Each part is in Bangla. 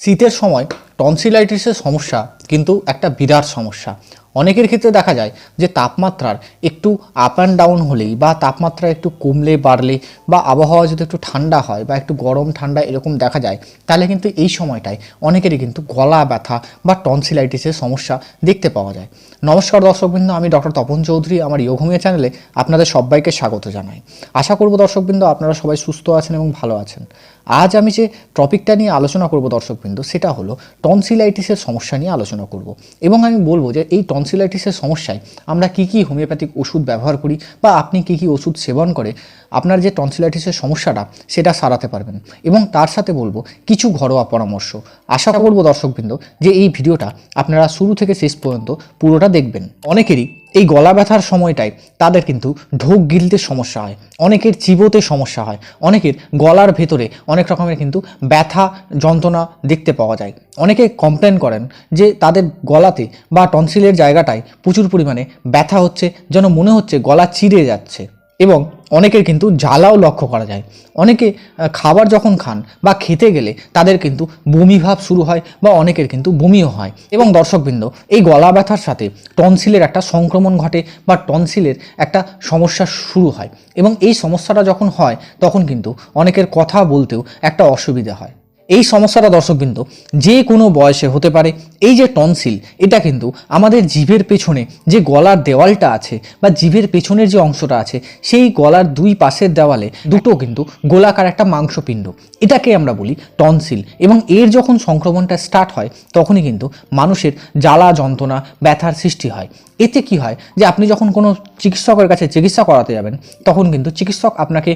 শীতের সময় টনসিলাইটিসের সমস্যা কিন্তু একটা বিরাট সমস্যা। অনেকের ক্ষেত্রে দেখা যায় যে তাপমাত্রার একটু আপ অ্যান্ড ডাউন হলেই বা তাপমাত্রা একটু কমলে, বাড়লে বা আবহাওয়া যদি একটু ঠান্ডা হয় বা একটু গরম, ঠান্ডা এরকম দেখা যায়, তাহলে কিন্তু এই সময়টায় অনেকেরই কিন্তু গলা ব্যথা বা টনসিলাইটিসের সমস্যা দেখতে পাওয়া যায়। নমস্কার দর্শকবৃন্দ, আমি ডক্টর তপন চৌধুরী, আমার ইয়োঘমিয়া চ্যানেলে আপনাদের সবাইকে স্বাগত জানাই। আশা করব দর্শকবৃন্দ আপনারা সবাই সুস্থ আছেন এবং ভালো আছেন। আজ আমি যে টপিকটা নিয়ে আলোচনা করব দর্শকবৃন্দ, সেটা হলো টনসিলাইটিসের সমস্যা নিয়ে আলোচনা করব। এবং আমি বলব যে এই টনসিলাইটিসের সমস্যায় আমরা কি কি হোমিওপ্যাথিক ওষুধ ব্যবহার করি বা আপনি কি কি ওষুধ সেবন করে আপনার যে টনসিলাইটিসের সমস্যাটা, সেটা সারাতে পারবেন। এবং তার সাথে বলব, কিছু ঘরোয়া পরামর্শ। আশা করব দর্শকবৃন্দ, যে এই ভিডিওটা আপনারা শুরু থেকে শেষ পর্যন্ত পুরোটা দেখবেন। অনেকেরই এই গলা ব্যথার সময়টায় তাদের কিন্তু ঢোক গিলতে সমস্যা হয়, অনেকের চিবোতে সমস্যা হয়, অনেকের গলার ভেতরে অনেক রকমের কিন্তু ব্যথা যন্ত্রণা দেখতে পাওয়া যায়। অনেকে কমপ্লেন করেন যে তাদের গলাতে বা টনসিলের জায়গাটায় প্রচুর পরিমাণে ব্যথা হচ্ছে, যেন মনে হচ্ছে গলা চিরে যাচ্ছে। এবং অনেকের কিন্তু জ্বালাও লক্ষ্য করা যায়। অনেকে খাবার যখন খান বা খেতে গেলে তাদের কিন্তু বমি ভাব শুরু হয় বা অনেকের কিন্তু বমিও হয়। এবং দর্শকবৃন্দ, এই গলা ব্যথার সাথে টনসিলের একটা সংক্রমণ ঘটে বা টনসিলের একটা সমস্যা শুরু হয়। এবং এই সমস্যাটা যখন হয়, তখন কিন্তু অনেকের কথা বলতেও একটা অসুবিধা হয়। এই সমস্যাটা দর্শকবৃন্দ যে কোনো বয়সে হতে পারে। এই যে টনসিল, এটা কিন্তু আমাদের জিভের পেছনে যে গলার দেওয়ালটা আছে বা জিভের পেছনের যে অংশটা আছে, সেই গলার দুই পাশের দেওয়ালে দুটো কিন্তু গোলাকার একটা মাংসপিণ্ড। এটাকে আমরা বলি টনসিল এবং এর যখন সংক্রমণটা স্টার্ট হয়, তখনই কিন্তু মানুষের জ্বালা, যন্ত্রণা, ব্যথার সৃষ্টি হয়। এতে কি হয় যে আপনি যখন কোনো চিকিৎসকের কাছে চিকিৎসা করাতে যাবেন, তখন কিন্তু চিকিৎসক আপনাকে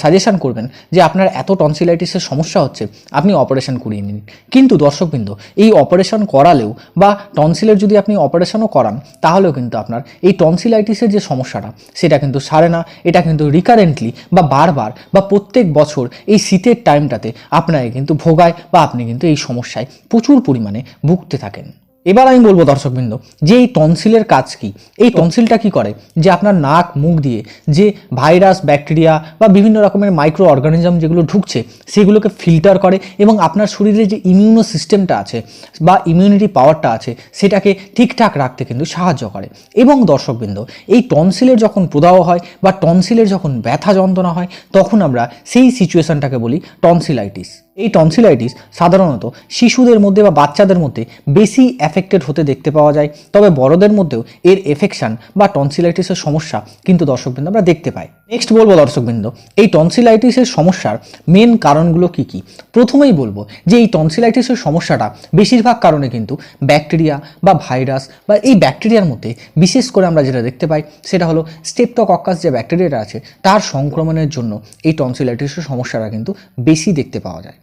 সাজেশন করবেন যে আপনার এত টনসিলাইটিসের সমস্যা হচ্ছে, আপনি অপারেশন করিয়ে নিন। কিন্তু দর্শকবৃন্দ, এই অপারেশন করালেও বা টনসিলের যদি আপনি অপারেশনও করান, তাহলেও কিন্তু আপনার এই টনসিলাইটিসের যে সমস্যাটা, সেটা কিন্তু সারে না। এটা কিন্তু রিকারেন্টলি বা বারবার বা প্রত্যেক বছর এই শীতের টাইমটাতে আপনাকে কিন্তু ভোগায় বা আপনি কিন্তু এই সমস্যায় প্রচুর পরিমাণে ভুগতে থাকেন। এবার আমি বলব দর্শকবৃন্দ, যে এই টনসিলের কাজ কি? এই টনসিলটা কি করে? যে আপনার নাক, মুখ দিয়ে যে ভাইরাস, ব্যাকটেরিয়া বা বিভিন্ন রকমের মাইক্রো অর্গানিজম যেগুলো ঢুকছে, সেগুলোকে ফিল্টার করে এবং আপনার শরীরে যে ইমিউনো সিস্টেমটা আছে বা ইমিউনিটি পাওয়ারটা আছে, সেটাকে ঠিকঠাক রাখতে কিন্তু সাহায্য করে। এবং দর্শকবৃন্দ, এই টনসিলের যখন প্রদাহ হয় বা টনসিলের যখন ব্যথা যন্ত্রণা হয়, তখন আমরা সেই সিচুয়েশনটাকে বলি টনসিলাইটিস এই টনসিলাইটিস সাধারণত শিশুদের মধ্যে বা বাচ্চাদের মধ্যে বেশি অ্যাফেক্টেড হতে দেখতে পাওয়া যায়। তবে বড়দের মধ্যেও এর এফেকশন বা টনসিলাইটিসের সমস্যা কিন্তু দর্শকবৃন্দ আমরা দেখতে পাই। নেক্সট বলব দর্শকবৃন্দ, এই টনসিলাইটিসের সমস্যার মেন কারণগুলো কি কি? প্রথমেই বলব যে এই টনসিলাইটিসের সমস্যাটা বেশিরভাগ কারণে কিন্তু ব্যাকটেরিয়া বা ভাইরাস বা এই ব্যাকটেরিয়ার মধ্যে বিশেষ করে আমরা যেটা দেখতে পাই সেটা হলো স্টেপটোকক্কাস যে ব্যাকটেরিয়াটা আছে, তার সংক্রমণের জন্য এই টনসিলাইটিসের সমস্যাটা কিন্তু বেশি দেখতে পাওয়া যায়।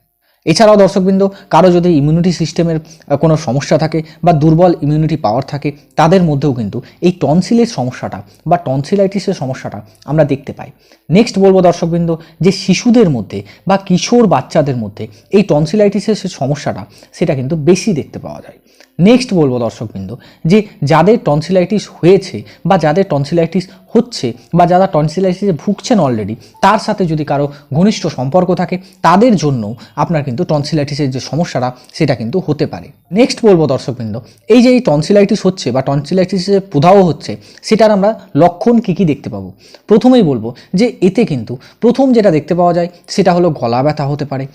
এছাড়াও দর্শকবৃন্দ, কারও যদি ইমিউনিটি সিস্টেমের কোনো সমস্যা থাকে বা দুর্বল ইমিউনিটি পাওয়ার থাকে, তাদের মধ্যেও কিন্তু এই টনসিলের সমস্যাটা বা টনসিলাইটিসের সমস্যাটা আমরা দেখতে পাই। নেক্সট বলব দর্শকবৃন্দ, যে শিশুদের মধ্যে বা কিশোর বাচ্চাদের মধ্যে এই টনসিলাইটিসের সমস্যাটা, সেটা কিন্তু বেশি দেখতে পাওয়া যায়। নেক্সট বলব দর্শকবৃন্দ, যে যাদের টনসিলাইটিস হয়েছে বা যাদের টনসিলাইটিস হচ্ছে বা যারা টনসিলাইটিসে ভুগছেন অলরেডি তার সাথে যদি কারও ঘনিষ্ঠ সম্পর্ক থাকে, তাদের জন্য আপনার কিন্তু টনসিলাইটিসের যে সমস্যাটা, সেটা কিন্তু হতে পারে। নেক্সট বলব দর্শকবৃন্দ, এই যে এই টনসিলাইটিস হচ্ছে বা টনসিলাইটিসের প্রদাহ হচ্ছে, সেটার আমরা লক্ষণ কী কী দেখতে পাবো? প্রথমেই বলব যে এতে কিন্তু প্রথম যেটা দেখতে পাওয়া যায়, সেটা হলো গলা ব্যথা হতে পারে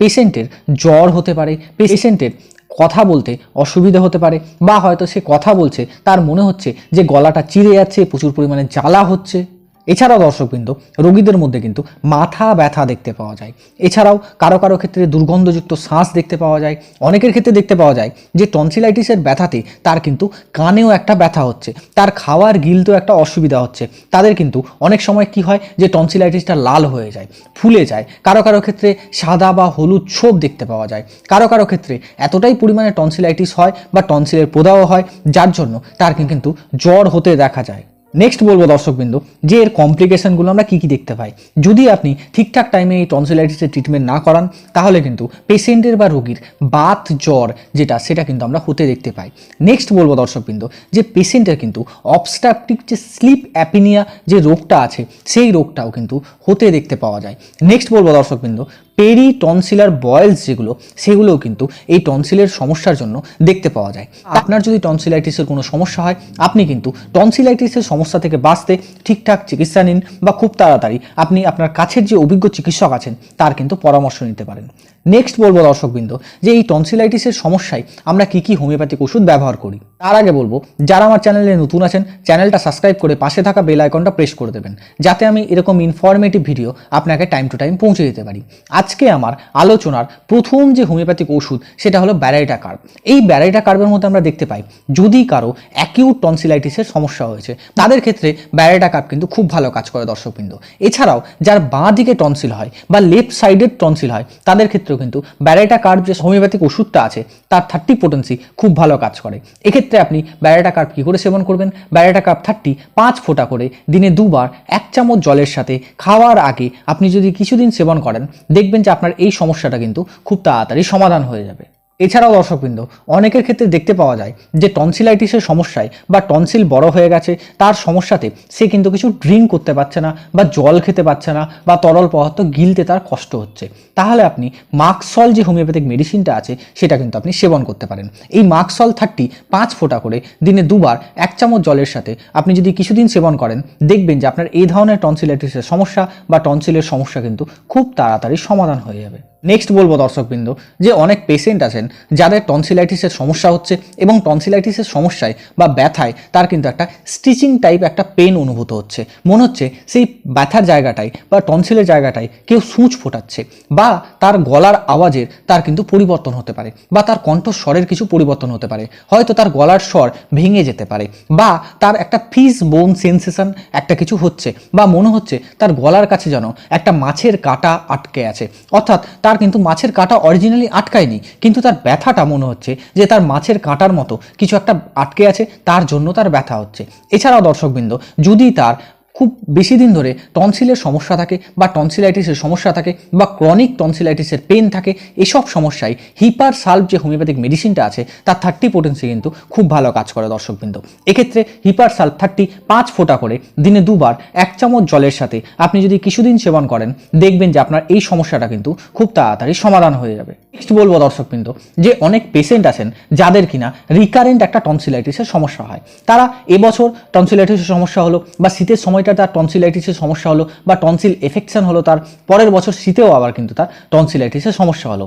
পেশেন্টের জ্বর হতে পারে পেশেন্টের কথা বলতে অসুবিধা হতে পারে বা হয়তো সে কথা বলছে, তার মনে হচ্ছে যে গলাটা চিড়ে যাচ্ছে, প্রচুর পরিমাণে জ্বালা হচ্ছে। এছাড়াও দর্শকবৃন্দ রোগীদের মধ্যে কিন্তু মাথা ব্যথা দেখতে পাওয়া যায়। এছাড়াও কারও কারও ক্ষেত্রে দুর্গন্ধযুক্ত শ্বাস দেখতে পাওয়া যায়। অনেকের ক্ষেত্রে দেখতে পাওয়া যায় যে টনসিলাইটিসের ব্যথাতে তার কিন্তু কানেও একটা ব্যথা হচ্ছে, তার খাওয়ার গিলতেও একটা অসুবিধা হচ্ছে। তাদের কিন্তু অনেক সময় কি হয় যে টনসিলাইটিসটা লাল হয়ে যায়, ফুলে যায়। কারও কারও ক্ষেত্রে সাদা বা হলুদ ছোপ দেখতে পাওয়া যায়। কারও কারও ক্ষেত্রে এতটাই পরিমাণে টনসিলাইটিস হয় বা টনসিলের প্রদাহ হয়, যার জন্য তার কিন্তু জ্বর হতে দেখা যায়। নেক্সট বলব দর্শকবৃন্দ, যে এর কমপ্লিকেশনগুলো আমরা কী কী দেখতে পাই। যদি আপনি ঠিকঠাক টাইমে এই টনসিলাইটিসের ট্রিটমেন্ট না করান, তাহলে কিন্তু পেশেন্টের বা রোগীর বাত, জ্বর যেটা, সেটা কিন্তু আমরা হতে দেখতে পাই। নেক্সট বলব দর্শকবৃন্দ, যে পেশেন্টের কিন্তু অবস্ট্রাকটিভ যে স্লিপ অ্যাপিনিয়া যে রোগটা আছে, সেই রোগটাও কিন্তু হতে দেখতে পাওয়া যায়। নেক্সট বলব দর্শকবৃন্দ পেরি টনসিলার বয়েলস যেগুলো সেগুলোও কিন্তু এই টনসিলের সমস্যার জন্য দেখতে পাওয়া যায়। আপনার যদি টনসিলাইটিসের কোনো সমস্যা হয় আপনি কিন্তু টনসিলাইটিসের সমস্যা থেকে বাঁচতে ঠিকঠাক চিকিৎসা নিন বা খুব তাড়াতাড়ি আপনি আপনার কাছের যে অভিজ্ঞ চিকিৎসক আছেন তার কিন্তু পরামর্শ নিতে পারেন। নেক্সট বলব দর্শকবৃন্দ, যে এই টনসিলাইটিসের সমস্যায় আমরা কি কি হোমিওপ্যাথিক ওষুধ ব্যবহার করি। তার আগে বলব, যারা আমার চ্যানেলে নতুন আছেন চ্যানেলটা সাবস্ক্রাইব করে পাশে থাকা বেল আইকনটা প্রেস করে দেবেন, যাতে আমি এরকম ইনফরমেটিভ ভিডিও আপনাকে টাইম টু টাইম পৌঁছে দিতে পারি। আজকে আমার আলোচনার প্রথম যে হোমিওপ্যাথিক ওষুধ, সেটা হলো ব্যারাইটা কার্ব এই ব্যারাইটা কার্বের মধ্যে আমরা দেখতে পাই, যদি কারও অ্যাকিউট টনসিলাইটিসের সমস্যা হয়েছে, তাদের ক্ষেত্রে ব্যারাইটা কার্ব কিন্তু খুব ভালো কাজ করে দর্শকবৃন্দ। এছাড়াও, যার বাঁ দিকে টনসিল হয় বা লেফট সাইডের টনসিল হয়, তাদের ক্ষেত্রেও কিন্তু ব্যারেটা কার্ভ যে হোমিওপ্যাথিক ওষুধটা আছে, তার থার্টি পোটেন্সি খুব ভালো কাজ করে। এক্ষেত্রে আপনি ব্যারেটা কার্ভ কী করে সেবন করবেন? ব্যারেটা কার্ভ থার্টি পাঁচ ফোঁটা করে দিনে দুবার এক চামচ জলের সাথে খাওয়ার আগে আপনি যদি কিছুদিন সেবন করেন, দেখবেন যে আপনার এই সমস্যাটা কিন্তু খুব তাড়াতাড়ি সমাধান হয়ে যাবে। এছাড়াও দর্শকবৃন্দ, অনেকের ক্ষেত্রে দেখতে পাওয়া যায় যে টনসিলাইটিসের সমস্যায় বা টনসিল বড় হয়ে গেছে, তার সমস্যাতে সে কিন্তু কিছু ড্রিঙ্ক করতে পারছে না বা জল খেতে পারছে না বা তরল পদার্থ গিলতে তার কষ্ট হচ্ছে। তাহলে আপনি মাক্সল যে হোমিওপ্যাথিক মেডিসিনটা আছে, সেটা কিন্তু আপনি সেবন করতে পারেন। এই মাক্সল থার্টি পাঁচ ফোঁটা করে দিনে দুবার এক চামচ জলের সাথে আপনি যদি কিছুদিন সেবন করেন, দেখবেন যে আপনার এই ধরনের টনসিলাইটিসের সমস্যা বা টনসিলের সমস্যা কিন্তু খুব তাড়াতাড়ি সমাধান হয়ে যাবে। নেক্সট বলব দর্শকবৃন্দ যে অনেক পেশেন্ট আছেন, যাদের টনসিলাইটিসের সমস্যা হচ্ছে এবং টনসিলাইটিসের সমস্যায় বা ব্যথায় তার কিন্তু একটা স্টিচিং টাইপ একটা পেন অনুভূত হচ্ছে। মনে হচ্ছে সেই ব্যথার জায়গাটায় বা টনসিলের জায়গাটায় কেউ সূচ ফোটাচ্ছে বা তার গলার আওয়াজের তার কিন্তু পরিবর্তন হতে পারে বা তার কণ্ঠস্বরের কিছু পরিবর্তন হতে পারে। হয়তো তার গলার স্বর ভেঙে যেতে পারে বা তার একটা ফিস বোন সেন্সেশন একটা কিছু হচ্ছে বা মনে হচ্ছে তার গলার কাছে যেন একটা মাছের কাটা আটকে আছে। অর্থাৎ তার কিন্তু মাছের কাটা অরিজিনালি আটকায়নি, কিন্তু তার ব্যথাটা মনে হচ্ছে যে তার মাছের কাঁটার মতো কিছু একটা আটকে আছে, তার জন্য তার ব্যথা হচ্ছে। এছাড়াও দর্শকবৃন্দ, যদি তার খুব বেশি দিন ধরে টনসিলের সমস্যা থাকে বা টনসিলাইটিসের সমস্যা থাকে বা ক্রনিক টনসিলাইটিসের পেন থাকে, এসব সমস্যায় হিপার সালভ যে হোমিওপ্যাথিক মেডিসিনটা আছে, তার থার্টি পোটেন্সি কিন্তু খুব ভালো কাজ করে দর্শকবৃন্দ। এক্ষেত্রে হিপার সালভ থার্টি পাঁচ ফোঁটা করে দিনে দুবার এক চামচ জলের সাথে আপনি যদি কিছুদিন সেবন করেন, দেখবেন যে আপনার এই সমস্যাটা কিন্তু খুব তাড়াতাড়ি সমাধান হয়ে যাবে। নেক্সট বলব দর্শকবৃন্দ, যে অনেক পেশেন্ট আছেন যাদের কিনা রিকারেন্ট একটা টনসিলাইটিসের সমস্যা হয়। তারা এবছর টনসিলাইটিসের সমস্যা হলো বা শীতের সময়টা তার টনসিলাইটিসের সমস্যা হলো বা টনসিল এফেকশন হলো তার পরের বছর শীতেও আবার কিন্তু তার টনসিলাইটিসের সমস্যা হলো।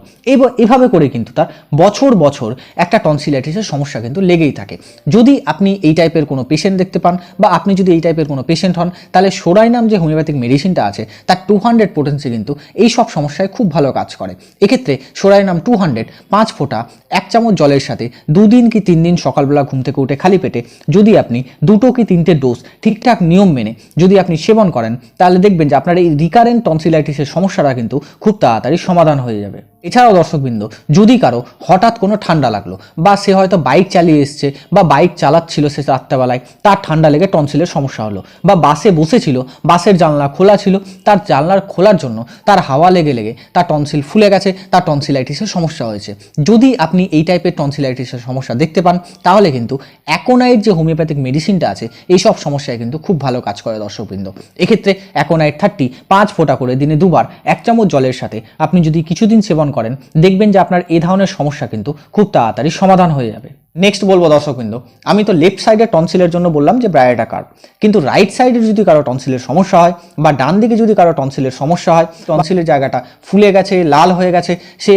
এভাবে করে কিন্তু তার বছর বছর একটা টনসিলাইটিসের সমস্যা কিন্তু লেগেই থাকে। যদি আপনি এই টাইপের কোনো পেশেন্ট দেখতে পান বা আপনি যদি এই টাইপের কোনো পেশেন্ট হন, তাহলে সোরাই নাম যে হোমিওপ্যাথিক মেডিসিনটা আছে, তার টু হান্ড্রেড পোটেন্সি কিন্তু এই সব সমস্যায় খুব ভালো কাজ করে। এক্ষেত্রে সোরাই নাম টু হান্ড্রেড পাঁচ ফোঁটা, এক চামচ জলের সাথে দুদিন কি তিন দিন সকালবেলা ঘুম থেকে উঠে খালি পেটে যদি আপনি দুটো কি তিনটে ডোজ ঠিকঠাক নিয়ম মেনে যদি আপনি সেবন করেন, তাহলে দেখবেন যে আপনার এই রিকারেন্ট টনসিলাইটিসের সমস্যাটা কিন্তু খুব তাড়াতাড়ি সমাধান হয়ে যাবে। এছাড়াও দর্শকবৃন্দ, যদি কারও হঠাৎ কোনো ঠান্ডা লাগল বা সে হয়তো বাইক চালিয়ে এসছে বা বাইক চালাচ্ছিল সে রাত্রেবেলায়, তার ঠান্ডা লেগে টনসিলের সমস্যা হলো বা বাসে বসেছিল, বাসের জানলা খোলা ছিল, তার জানলার খোলার জন্য তার হাওয়া লেগে লেগে তার টনসিল ফুলে গেছে, তার টনসিলাইটিসের সমস্যা হয়েছে। যদি আপনি এই টাইপের টনসিলাইটিসের সমস্যা দেখতে পান, তাহলে কিন্তু অ্যাকোনাইট যে হোমিওপ্যাথিক মেডিসিনটা আছে এই সব সমস্যায় কিন্তু খুব ভালো কাজ করে দর্শকবৃন্দ। এক্ষেত্রে অ্যাকোনাইট থার্টি পাঁচ ফোঁটা করে দিনে দুবার এক চামচ জলের সাথে আপনি যদি কিছুদিন সেবন করেন দেখবেন যে আপনার এ ধরনের সমস্যা কিন্তু খুব তাড়াতাড়ি সমাধান হয়ে যাবে। নেক্সট বলব দর্শকবৃন্দ আমি তো লেফট সাইডের টনসিলের জন্য বললাম যে ব্রায়োটা কার্ভ কিন্তু রাইট সাইডে যদি কারও টনসিলের সমস্যা হয়, বা ডান দিকে যদি কারও টনসিলের সমস্যা হয় টনসিলের জায়গাটা ফুলে গেছে, লাল হয়ে গেছে, সে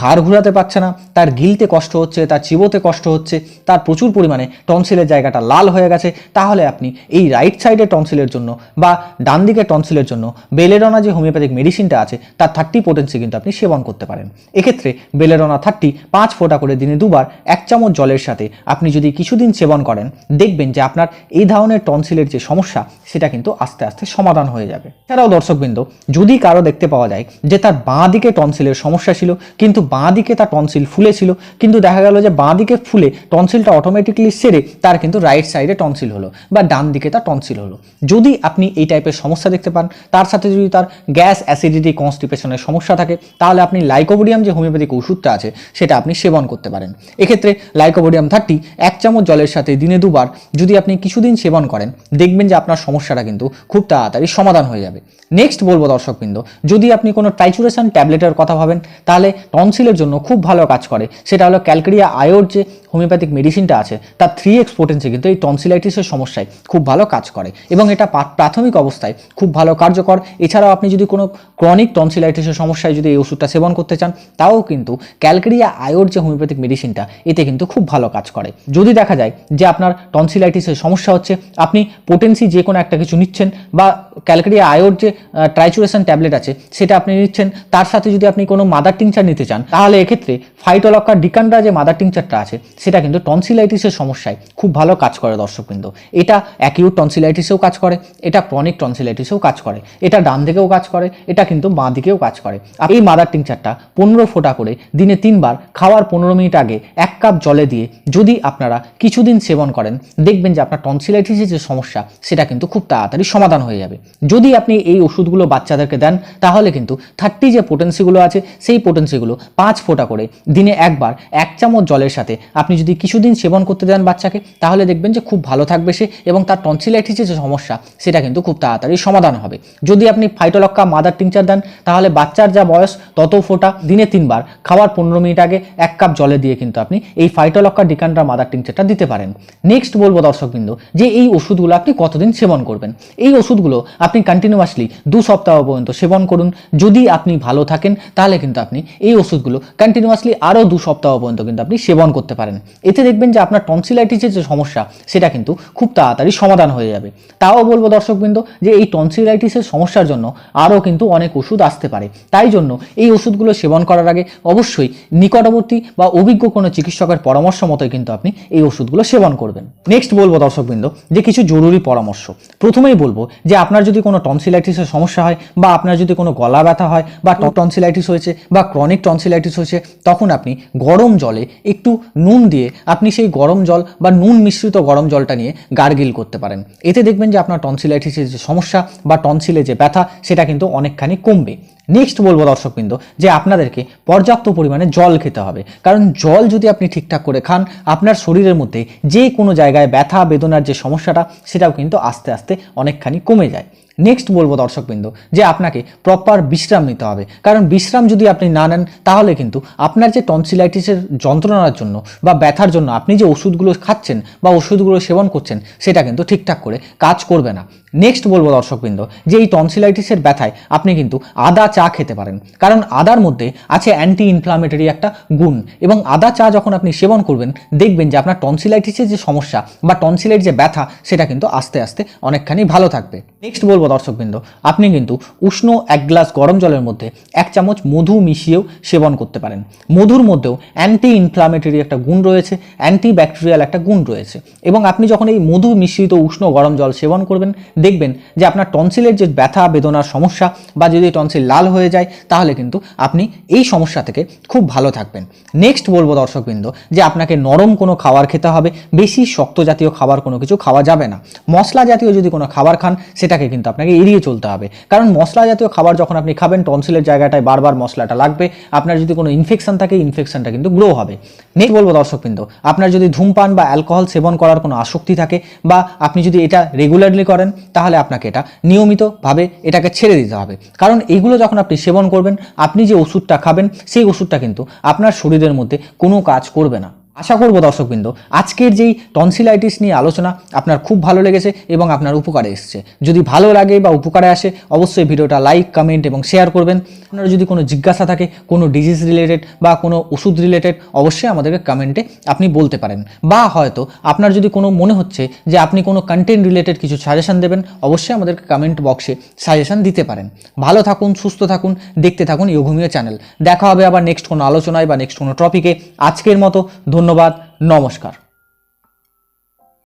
ঘাড় ঘুরাতে পারছে না, তার গিলতে কষ্ট হচ্ছে, তার চিবোতে কষ্ট হচ্ছে, তার প্রচুর পরিমাণে টনসিলের জায়গাটা লাল হয়ে গেছে, তাহলে আপনি এই রাইট সাইডের টনসিলের জন্য, বা ডান দিকের টনসিলের জন্য বেলেরোনা যে হোমিওপ্যাথিক মেডিসিনটা আছে, তার থার্টি পোটেন্সি কিন্তু আপনি সেবন করতে পারেন। এক্ষেত্রে বেলেরোনা থার্টি পাঁচ ফোঁটা করে দিনে দুবার এক চামচ জলের জলের সাথে আপনি যদি কিছুদিন সেবন করেন, দেখবেন যে আপনার এই ধরনের টনসিলের যে সমস্যা, সেটা কিন্তু আস্তে আস্তে সমাধান হয়ে যাবে। এছাড়াও দর্শকবৃন্দ, যদি কারও দেখতে পাওয়া যায় যে তার বাঁ দিকে টনসিলের সমস্যা ছিল, কিন্তু বাঁ দিকে তার টনসিল ফুলেছিল কিন্তু দেখা গেল যে বাঁ দিকে ফুলে টনসিলটা অটোমেটিকলি সেরে তার কিন্তু রাইট সাইডে টনসিল হলো বা ডান দিকে তার টনসিল হলো। যদি আপনি এই টাইপের সমস্যা দেখতে পান, তার সাথে যদি তার গ্যাস অ্যাসিডিটি কনস্টিপেশনের সমস্যা থাকে, তাহলে আপনি লাইকোবোডিয়াম যে হোমিওপ্যাথিক ওষুধটা আছে, সেটা আপনি সেবন করতে পারেন। এক্ষেত্রে লাইকোবোডিয়াম থার্টি এক চামচ জলের সাথে দিনে দুবার যদি আপনি কিছুদিন সেবন করেন, দেখবেন যে আপনার সমস্যাটা কিন্তু খুব তাড়াতাড়ি সমাধান হয়ে যাবে। নেক্সট বলব দর্শকবৃন্দ, যদি আপনি কোনো ট্রাইচুরেশন ট্যাবলেটের কথা ভাবেন, তাহলে টনসিলের জন্য খুব ভালো কাজ করে। সেটা হলো ক্যালকেরিয়া আয়োর যে হোমিওপ্যাথিক মেডিসিনটা আছে, তার থ্রি এক্স পোটেন্সি কিন্তু এই টনসিলাইটিসের সমস্যায় খুব ভালো কাজ করে এবং এটা প্রাথমিক অবস্থায় খুব ভালো কার্যকর। এছাড়াও আপনি যদি কোনো ক্রনিক টনসিলাইটিসের সমস্যায় যদি এই ওষুধটা সেবন করতে চান, তাও কিন্তু ক্যালকেরিয়া আয়োর যে হোমিওপ্যাথিক মেডিসিনটা এতে কিন্তু খুব ভালো কাজ করে। যদি দেখা যায় যে আপনার টনসিলাইটিসের সমস্যা হচ্ছে, আপনি পোটেন্সি যে কোনো একটা কিছু নিচ্ছেন বা ক্যালকেরিয়া আয়োর যে ট্রাইচুরেশন ট্যাবলেট আছে, সেটা আপনি নিচ্ছেন। তার সাথে যদি আপনি কোনো মাদার টিংচার নিতে চান, তাহলে এক্ষেত্রে ফাইটোলক্কা ডিকান্ডা যে মাদার টিংচারটা আছে, সেটা কিন্তু টনসিলাইটিসের সমস্যায় খুব ভালো কাজ করে দর্শকবৃন্দ। এটা অ্যাকিউট টনসিলাইটিসেও কাজ করে, এটা ক্রনিক টনসিলাইটিসেও কাজ করে, এটা ডান দিকেও কাজ করে, এটা কিন্তু বাঁ দিকেও কাজ করে। এই মাদার টিংচারটা পনেরো ফোঁটা করে দিনে তিনবার খাওয়ার পনেরো মিনিট আগে এক কাপ জলে দিয়ে যদি আপনারা কিছুদিন সেবন করেন, দেখবেন যে আপনার টনসিলাইটিসের যে সমস্যা, সেটা কিন্তু খুব তাড়াতাড়ি সমাধান হয়ে যাবে। যদি আপনি এই ওষুধগুলো বাচ্চাদেরকে দেন, তাহলে কিন্তু থার্টি যে পোটেন্সিগুলো আছে, সেই পোটেন্সিগুলো পাঁচ ফোঁটা করে দিনে একবার এক চামচ জলের সাথে আপনি যদি কিছুদিন সেবন করতে দেন বাচ্চাকে, তাহলে দেখবেন যে খুব ভালো থাকবে সে এবং তার টনসিলাইটিসের যে সমস্যা, সেটা কিন্তু খুব তাড়াতাড়ি সমাধান হবে। যদি আপনি ফাইটোলক্কা মাদার টিংচার দেন, তাহলে বাচ্চার যা বয়স, তত ফোঁটা দিনে তিনবার। খাওয়ার পনেরো মিনিট আগে এক কাপ জলে দিয়ে কিন্তু আপনি এই ফাইটোলক্কা ডিকান্ড্রা মাদার টিংচারটা দিতে পারেন। নেক্সট বলব দর্শকবৃন্দ, যে এই ওষুধগুলো আপনি কতদিন সেবন করবেন? এই ওষুধগুলো আপনি কন্টিনিউয়াসলি দু সপ্তাহ পর্যন্ত সেবন করুন। যদি আপনি ভালো থাকেন, তাহলে কিন্তু আপনি এই ওষুধগুলো কন্টিনিউয়াসলি আরও দু সপ্তাহ পর্যন্ত কিন্তু আপনি সেবন করতে পারেন। এতে দেখবেন যে আপনার টনসিলাইটিসের যে সমস্যা, সেটা কিন্তু খুব তাড়াতাড়ি সমাধান হয়ে যাবে। তাও বলব দর্শকবৃন্দ যে এই টনসিলাইটিসের সমস্যার জন্য আরও কিন্তু অনেক ওষুধ আসতে পারে। তাই জন্য এই ওষুধগুলো সেবন করার আগে অবশ্যই নিকটবর্তী বা অভিজ্ঞ কোনো চিকিৎসকের পরামর্শ মতোই কিন্তু আপনি এই ওষুধগুলো সেবন করবেন। নেক্সট বলব দর্শকবৃন্দ যে কিছু জরুরি পরামর্শ। প্রথমেই বলব যে আপনার যদি কোনো টনসিলাইটিসের সমস্যা হয় বা আপনার যদি কোনো গলা ব্যথা হয় বা টনসিলাইটিস হয়েছে বা ক্রনিক টনসিলাইটিস হয়েছে, তখন আপনি গরম জলে একটু নুন দিয়ে আপনি সেই গরম জল বা নুন মিশ্রিত গরম জলটা নিয়ে গার্গিল করতে পারেন। এতে দেখবেন যে আপনার টনসিলাইটিসের যে সমস্যা বা টনসিলে যে ব্যথা, সেটা কিন্তু অনেকখানি কমবে। নেক্সট বলব দর্শকবৃন্দ যে আপনাদেরকে পর্যাপ্ত পরিমাণে জল খেতে হবে। কারণ জল যদি আপনি ঠিকঠাক করে খান, আপনার শরীরের মধ্যে যে কোনো জায়গায় ব্যথা, বেদনার যে সমস্যাটা, সেটাও কিন্তু আস্তে আস্তে অনেকখানি কমে যায়। নেক্সট বলব দর্শকবৃন্দ যে আপনাকে প্রপার বিশ্রাম নিতে হবে। কারণ বিশ্রাম যদি আপনি না নেন, তাহলে কিন্তু আপনার যে টনসিলাইটিসের যন্ত্রণার জন্য বা ব্যথার জন্য আপনি যে ওষুধগুলো খাচ্ছেন বা ওষুধগুলো সেবন করছেন, সেটা কিন্তু ঠিকঠাক করে কাজ করবে না। নেক্সট বলব দর্শকবৃন্দ, যে এই টনসিলাইটিসের ব্যথায় আপনি কিন্তু আদা চা খেতে পারেন। কারণ আদার মধ্যে আছে অ্যান্টি ইনফ্লামেটরি একটা গুণ এবং আদা চা যখন আপনি সেবন করবেন, দেখবেন যে আপনার টনসিলাইটিসের যে সমস্যা বা টনসিলের যে ব্যথা, সেটা কিন্তু আস্তে আস্তে অনেকখানি ভালো থাকবে। নেক্সট বলব দর্শকবৃন্দ, আপনি কিন্তু উষ্ণ এক গ্লাস গরম জলের মধ্যে এক চামচ মধু মিশিয়েও সেবন করতে পারেন। মধুর মধ্যেও অ্যান্টি ইনফ্লামেটরি একটা গুণ রয়েছে অ্যান্টি ব্যাকটেরিয়াল একটা গুণ রয়েছে। এবং আপনি যখন এই মধু মিশ্রিত উষ্ণ গরম জল সেবন করবেন দেখবেন যে আপনার টনসিলের যে ব্যথা, বেদনার সমস্যা বা যদি টনসিল লাল হয়ে যায়, তাহলে কিন্তু আপনি এই সমস্যা থেকে খুব ভালো থাকবেন। নেক্সট বলব দর্শকবৃন্দ যে আপনাকে নরম কোনো খাবার খেতে হবে, বেশি শক্ত জাতীয় খাবার কোনো কিছু খাওয়া যাবে না। মশলা জাতীয় যদি কোনো খাবার খান, সেটাকে কিন্তু আপনাকে এড়িয়ে চলতে হবে। কারণ মশলা জাতীয় খাবার যখন আপনি খাবেন টনসিলের জায়গাটায় বারবার মশলাটা লাগবে, আপনার যদি কোনো ইনফেকশন থাকে ইনফেকশনটা কিন্তু গ্রো হবে। নেক্সট বলব দর্শকবৃন্দ, আপনার যদি ধূমপান বা অ্যালকোহল সেবন করার কোনো আসক্তি থাকে বা আপনি যদি এটা রেগুলারলি করেন তাহলে আপনাকে এটা নিয়মিতভাবে এটাকে ছেড়ে দিতে হবে। কারণ এইগুলো যখন আপনি সেবন করবেন, আপনি যে ওষুধটা খাবেন, সেই ওষুধটা কিন্তু আপনার শরীরের মধ্যে কোনো কাজ করবে না। আশা করব দর্শকবৃন্দ, আজকের যেই টনসিলাইটিস নিয়ে আলোচনা আপনার খুব ভালো লেগেছে এবং আপনার উপকারে এসেছে। যদি ভালো লাগে বা উপকারে আসে, অবশ্যই ভিডিওটা লাইক কমেন্ট এবং শেয়ার করবেন। আপনার যদি কোনো জিজ্ঞাসা থাকে, কোনো ডিজিজ রিলেটেড বা কোনো ওষুধ রিলেটেড অবশ্যই আমাদেরকে কমেন্টে আপনি বলতে পারেন। বা হয়তো আপনার যদি কোনো মনে হচ্ছে যে আপনি কোনো কন্টেন্ট রিলেটেড কিছু সাজেশন দেবেন, অবশ্যই আমাদেরকে কমেন্ট বক্সে সাজেশন দিতে পারেন। ভালো থাকুন, সুস্থ থাকুন, দেখতে থাকুন ইয়োঘুমিও চ্যানেল দেখা হবে আবার নেক্সট কোনো আলোচনায় বা নেক্সট কোনো টপিকে আজকের মতো ধন্যবাদ নমস্কার।